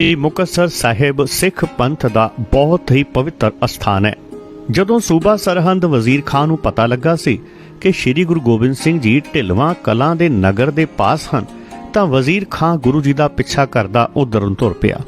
ਇਹ ਮੁਕਤਸਰ ਸਾਹਿਬ ਸਿੱਖ ਪੰਥ ਦਾ ਬਹੁਤ ਹੀ ਪਵਿੱਤਰ ਅਸਥਾਨ ਹੈ। ਜਦੋਂ ਸੂਬਾ ਸਰਹੰਦ ਵਜ਼ੀਰ ਖਾਨ ਨੂੰ ਪਤਾ ਲੱਗਾ ਸੀ ਕਿ ਸ੍ਰੀ ਗੁਰੂ ਗੋਬਿੰਦ ਸਿੰਘ ਜੀ ਢਿਲਵਾਂ ਕਲਾਂ ਦੇ ਨਗਰ ਦੇ ਪਾਸ ਹਨ, ਤਾਂ ਵਜ਼ੀਰ ਖਾਨ ਗੁਰੂ ਜੀ ਦਾ ਪਿੱਛਾ ਕਰਦਾ ਉਧਰ ਤੁਰ ਪਿਆ।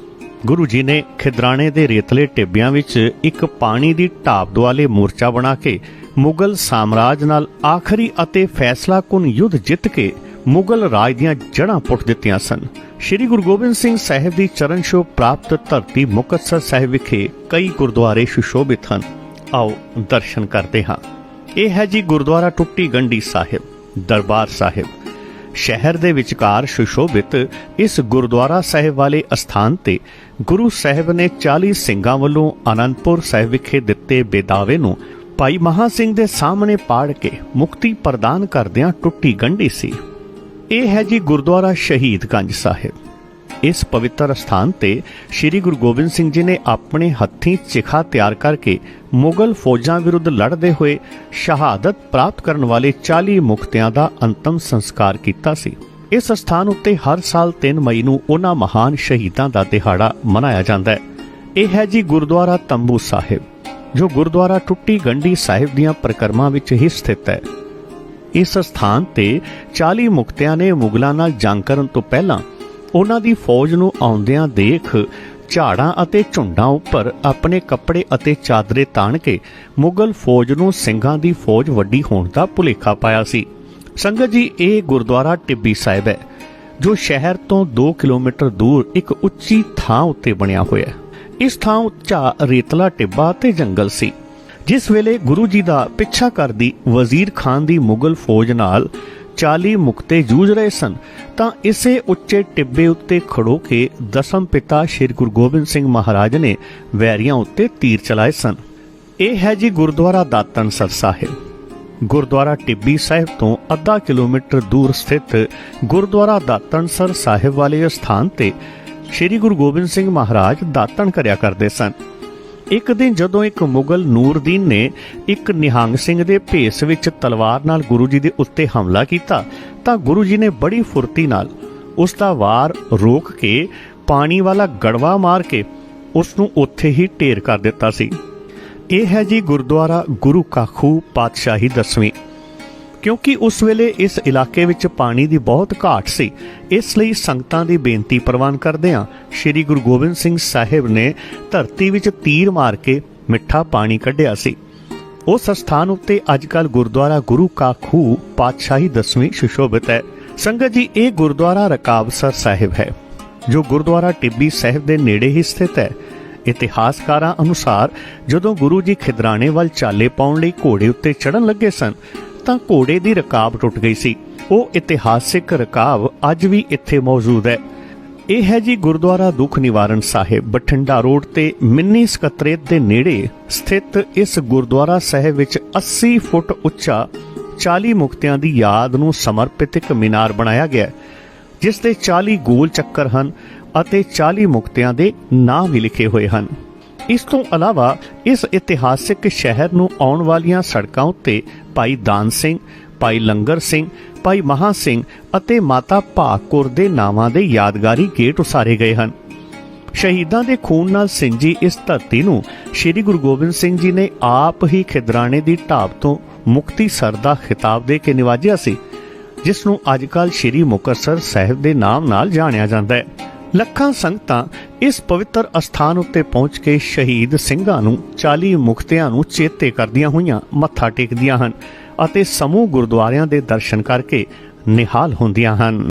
ਗੁਰੂ ਜੀ ਨੇ ਖਿਦਰਾਣੇ ਦੇ ਰੇਤਲੇ ਟਿੱਬਿਆਂ ਵਿੱਚ ਇੱਕ ਪਾਣੀ ਦੀ ਢਾਬ ਦੁਆਲੇ ਮੋਰਚਾ ਬਣਾ ਕੇ ਮੁਗਲ ਸਾਮਰਾਜ ਨਾਲ ਆਖਰੀ ਅਤੇ ਫੈਸਲਾਕੁਨ ਯੁੱਧ ਜਿੱਤ ਕੇ ਮੁਗਲ ਰਾਜ ਦੀਆਂ ਜੜ੍ਹਾਂ ਪੁੱਟ ਦਿੱਤੀਆਂ ਸਨ। ਸ੍ਰੀ ਗੁਰੂ ਗੋਬਿੰਦ ਸਿੰਘ ਸਾਹਿਬ ਦੀ ਚਰਨ ਛੋਹ ਪ੍ਰਾਪਤ ਧਰਤੀ ਮੁਕਤਸਰ ਸਾਹਿਬ ਵਿਖੇ ਕਈ ਗੁਰਦੁਆਰੇ ਸੁਸ਼ੋਭਿਤ ਹਨ। ਆਓ ਦਰਸ਼ਨ ਕਰਦੇ ਹਾਂ। ਇਹ ਹੈ ਜੀ ਗੁਰਦੁਆਰਾ ਟੁੱਟੀ ਗੰਢੀ ਸਾਹਿਬ, ਦਰਬਾਰ ਸਾਹਿਬ। ਸ਼ਹਿਰ ਦੇ ਵਿਚਕਾਰ ਸੁਸ਼ੋਭਿਤ ਇਸ ਗੁਰਦੁਆਰਾ ਸਾਹਿਬ ਵਾਲੇ ਅਸਥਾਨ ਤੇ ਗੁਰੂ ਸਾਹਿਬ ਨੇ 40 ਸਿੰਘਾਂ ਵੱਲੋਂ ਆਨੰਦਪੁਰ ਸਾਹਿਬ ਵਿਖੇ ਦਿੱਤੇ ਬੇਦਾਵੇ ਨੂੰ ਭਾਈ ਮਹਾ ਸਿੰਘ ਦੇ ਸਾਹਮਣੇ ਪਾੜ ਕੇ ਮੁਕਤੀ ਪ੍ਰਦਾਨ ਕਰਦਿਆਂ ਟੁੱਟੀ ਗੰਢੀ ਸੀ। ਇਹ ਹੈ ਜੀ ਗੁਰਦੁਆਰਾ ਸ਼ਹੀਦਗੰਜ ਸਾਹਿਬ। ਇਸ ਪਵਿੱਤਰ ਸਥਾਨ ਤੇ ਸ੍ਰੀ ਗੁਰੂ ਗੋਬਿੰਦ ਸਿੰਘ ਜੀ ਨੇ ਆਪਣੇ ਹੱਥੀਂ ਚਿਖਾ ਤਿਆਰ ਕਰਕੇ ਮੁਗਲ ਫੌਜਾਂ ਵਿਰੁੱਧ ਲੜਦੇ ਹੋਏ ਸ਼ਹਾਦਤ ਪ੍ਰਾਪਤ ਕਰਨ ਵਾਲੇ 40 ਮੁਕਤਿਆਂ ਦਾ ਅੰਤਮ ਸੰਸਕਾਰ ਕੀਤਾ ਸੀ। ਇਸ ਸਥਾਨ ਉੱਤੇ ਹਰ ਸਾਲ 3 ਮਈ ਨੂੰ ਉਹਨਾਂ ਮਹਾਨ ਸ਼ਹੀਦਾਂ ਦਾ ਦਿਹਾੜਾ ਮਨਾਇਆ ਜਾਂਦਾ ਹੈ। ਇਹ ਹੈ ਜੀ ਗੁਰਦੁਆਰਾ ਤੰਬੂ ਸਾਹਿਬ, ਜੋ ਗੁਰਦੁਆਰਾ ਟੁੱਟੀ ਗੰਢੀ ਸਾਹਿਬ ਦੀਆਂ ਪ੍ਰਕਰਮਾਂ ਵਿੱਚ ਹੀ ਸਥਿਤ ਹੈ। ਇਸ ਸਥਾਨ ਤੇ 40 ਮੁਕਤਿਆਂ ਨੇ ਮੁਗਲਾਂ ਨਾਲ ਜੰਗ ਕਰਨ ਤੋਂ ਪਹਿਲਾਂ ਉਹਨਾਂ ਦੀ ਫੌਜ ਨੂੰ ਆਉਂਦਿਆਂ ਦੇਖ ਝਾੜਾਂ ਅਤੇ ਝੁੰਡਾਂ ਉੱਪਰ ਆਪਣੇ ਕੱਪੜੇ ਅਤੇ ਚਾਦਰੇ ਤਾਣ ਕੇ ਮੁਗਲ ਫੌਜ ਨੂੰ ਸਿੰਘਾਂ ਦੀ ਫੌਜ ਵੱਡੀ ਹੋਣ ਦਾ ਭੁਲੇਖਾ ਪਾਇਆ ਸੀ। ਸੰਗਤ ਜੀ, ਇਹ ਗੁਰਦੁਆਰਾ ਟਿੱਬੀ ਸਾਹਿਬ ਹੈ, ਜੋ ਸ਼ਹਿਰ ਤੋਂ 2 ਕਿਲੋਮੀਟਰ ਦੂਰ ਇੱਕ ਉੱਚੀ ਥਾਂ ਉੱਤੇ ਬਣਿਆ ਹੋਇਆ ਹੈ। ਇਸ ਥਾਂ ਉੱਚਾ ਰੇਤਲਾ ਟਿੱਬਾ ਤੇ ਜੰਗਲ ਸੀ। ਜਿਸ ਵੇਲੇ ਗੁਰੂ ਜੀ ਦਾ ਪਿੱਛਾ ਕਰਦੀ ਵਜ਼ੀਰ ਖਾਨ ਦੀ ਮੁਗਲ ਫੌਜ ਨਾਲ 40 ਮੁਕਤੇ ਜੂਝ ਰਹੇ ਸਨ, ਤਾਂ ਇਸੇ ਉੱਚੇ ਟਿੱਬੇ ਉੱਤੇ ਖੜੋ ਕੇ ਦਸਮ ਪਿਤਾ ਸ੍ਰੀ ਗੁਰੂ ਗੋਬਿੰਦ ਸਿੰਘ ਮਹਾਰਾਜ ਨੇ ਵੈਰੀਆਂ ਉੱਤੇ ਤੀਰ ਚਲਾਏ ਸਨ। ਇਹ ਹੈ ਜੀ ਗੁਰਦੁਆਰਾ ਦਾਤਨਸਰ ਸਾਹਿਬ। ਗੁਰਦੁਆਰਾ ਟਿੱਬੀ ਸਾਹਿਬ ਤੋਂ ਅੱਧਾ ਕਿਲੋਮੀਟਰ ਦੂਰ ਸਥਿਤ ਗੁਰਦੁਆਰਾ ਦਾਤਨਸਰ ਸਾਹਿਬ ਵਾਲੇ ਸਥਾਨ ਤੇ ਸ੍ਰੀ ਗੁਰੂ ਗੋਬਿੰਦ ਸਿੰਘ ਮਹਾਰਾਜ ਦਾਤਣ ਕਰਿਆ ਕਰਦੇ ਸਨ। ਇੱਕ ਦਿਨ ਜਦੋਂ ਇੱਕ ਮੁਗਲ ਨੂਰਦੀਨ ਨੇ ਇੱਕ ਨਿਹੰਗ ਸਿੰਘ ਦੇ ਭੇਸ ਵਿੱਚ ਤਲਵਾਰ ਨਾਲ ਗੁਰੂ ਜੀ ਦੇ ਉੱਤੇ ਹਮਲਾ ਕੀਤਾ, ਤਾਂ ਗੁਰੂ ਜੀ ਨੇ ਬੜੀ ਫੁਰਤੀ ਨਾਲ ਉਸ ਦਾ ਵਾਰ ਰੋਕ ਕੇ ਪਾਣੀ ਵਾਲਾ ਗੜਵਾ ਮਾਰ ਕੇ ਉਸ ਨੂੰ ਉੱਥੇ ਹੀ ਢੇਰ ਕਰ ਦਿੱਤਾ ਸੀ। ਇਹ ਹੈ ਜੀ ਗੁਰਦੁਆਰਾ ਗੁਰੂ ਕਾਖੂ ਪਾਤਸ਼ਾਹੀ ਦਸਵੀਂ। ਕਿਉਂਕਿ ਉਸ ਵੇਲੇ ਇਸ ਇਲਾਕੇ ਵਿੱਚ ਪਾਣੀ ਦੀ ਬਹੁਤ ਘਾਟ ਸੀ। ਇਸ ਲਈ ਸੰਗਤਾਂ ਦੀ ਬੇਨਤੀ ਪ੍ਰਵਾਨ ਕਰਦਿਆਂ ਸ੍ਰੀ ਗੁਰੂ ਗੋਬਿੰਦ ਸਿੰਘ ਸਾਹਿਬ ਨੇ ਧਰਤੀ ਵਿੱਚ ਤੀਰ ਮਾਰ ਕੇ ਮਿੱਠਾ ਪਾਣੀ ਕੱਢਿਆ ਸੀ। ਉਸ ਸਥਾਨ ਉੱਤੇ ਅੱਜਕੱਲ ਗੁਰਦੁਆਰਾ ਗੁਰੂ ਕਾ ਖੂ ਪਾਤਸ਼ਾਹੀ ਦਸਵੀਂ ਸੁਸ਼ੋਭਿਤ ਹੈ। ਸੰਗਤ ਜੀ, ਇਹ ਗੁਰਦੁਆਰਾ ਰਕਾਬਸਰ ਸਾਹਿਬ ਹੈ, ਜੋ ਗੁਰਦੁਆਰਾ ਟਿੱਬੀ ਸਾਹਿਬ ਦੇ ਨੇੜੇ ਹੀ ਸਥਿਤ ਹੈ। ਇਤਿਹਾਸਕਾਰਾਂ ਅਨੁਸਾਰ ਜਦੋਂ ਗੁਰੂ ਜੀ ਖਿਦਰਾਣੇ ਵੱਲ ਚਾਲੇ ਪਾਉਣ ਲਈ ਘੋੜੇ ਉੱਤੇ ਚੜਨ ਲੱਗੇ ਸਨ ਤਾਂ ਘੋੜੇ ਦੀ ਰਕਾਬ ਟੁੱਟ ਗਈ ਸੀ। ਉਹ ਇਤਿਹਾਸਿਕ ਰਕਾਬ ਅੱਜ ਵੀ ਇੱਥੇ ਮੌਜੂਦ ਹੈ। ਇਹ ਹੈ ਜੀ ਗੁਰਦੁਆਰਾ ਦੁੱਖ ਨਿਵਾਰਨ ਸਾਹਿਬ, ਬਠਿੰਡਾ ਰੋਡ ਤੇ ਮਿੰਨੀ ਸਕੱਤਰੇਤ ਦੇ ਨੇੜੇ ਸਥਿਤ ਇਸ ਗੁਰਦੁਆਰਾ ਸਾਹਿਬ ਵਿੱਚ 80 ਫੁੱਟ ਉੱਚਾ 40 ਮੁਕਤਿਆਂ ਦੀ ਯਾਦ ਨੂੰ ਸਮਰਪਿਤ ਇੱਕ ਮੀਨਾਰ ਬਣਾਇਆ ਗਿਆ ਹੈ, ਜਿਸ ਤੇ 40 ਗੋਲ ਚੱਕਰ ਹਨ ਅਤੇ 40 ਮੁਕਤਿਆਂ ਦੇ ਨਾਂ ਵੀ ਲਿਖੇ ਹੋਏ ਹਨ। ਇਸ ਤੋਂ ਇਲਾਵਾ ਇਸ ਇਤਿਹਾਸਿਕ ਸ਼ਹਿਰ ਨੂੰ ਆਉਣ ਵਾਲੀਆਂ ਸੜਕਾਂ ਉੱਤੇ ਭਾਈ ਦਾਨ ਸਿੰਘ, ਭਾਈ ਲੰਗਰ ਸਿੰਘ, ਭਾਈ ਮਹਾ ਸਿੰਘ ਅਤੇ ਮਾਤਾ ਭਾਗਕੌਰ ਦੇ ਨਾਵਾਂ ਦੇ ਯਾਦਗਾਰੀ ਗੇਟ ਉਸਾਰੇ ਗਏ ਹਨ। ਸ਼ਹੀਦਾਂ ਦੇ ਖੂਨ ਨਾਲ ਸਿੰਜੀ ਇਸ ਧਰਤੀ ਨੂੰ ਸ੍ਰੀ ਗੁਰੂ ਗੋਬਿੰਦ ਸਿੰਘ ਜੀ ਨੇ ਆਪ ਹੀ ਖਿਦਰਾਣੇ ਦੀ ਢਾਬ ਤੋਂ ਮੁਕਤੀ ਸਰ ਦਾ ਖਿਤਾਬ ਦੇ ਕੇ ਨਿਵਾਜਿਆ ਸੀ, ਜਿਸ ਨੂੰ ਅੱਜਕੱਲ ਸ੍ਰੀ ਮੁਕਤਸਰ ਸਾਹਿਬ ਦੇ ਨਾਮ ਨਾਲ ਜਾਣਿਆ ਜਾਂਦਾ ਹੈ। ਲੱਖਾਂ ਸੰਗਤਾਂ ਇਸ ਪਵਿੱਤਰ ਅਸਥਾਨ ਉੱਤੇ ਪਹੁੰਚ ਕੇ ਸ਼ਹੀਦ ਸਿੰਘਾਂ ਨੂੰ 40 ਮੁਕਤਿਆਂ ਨੂੰ ਚੇਤੇ ਕਰਦੀਆਂ ਹੋਈਆਂ ਮੱਥਾ ਟੇਕਦੀਆਂ ਹਨ ਅਤੇ ਸਮੂਹ ਗੁਰਦੁਆਰਿਆਂ ਦੇ ਦਰਸ਼ਨ ਕਰਕੇ ਨਿਹਾਲ ਹੁੰਦੀਆਂ ਹਨ।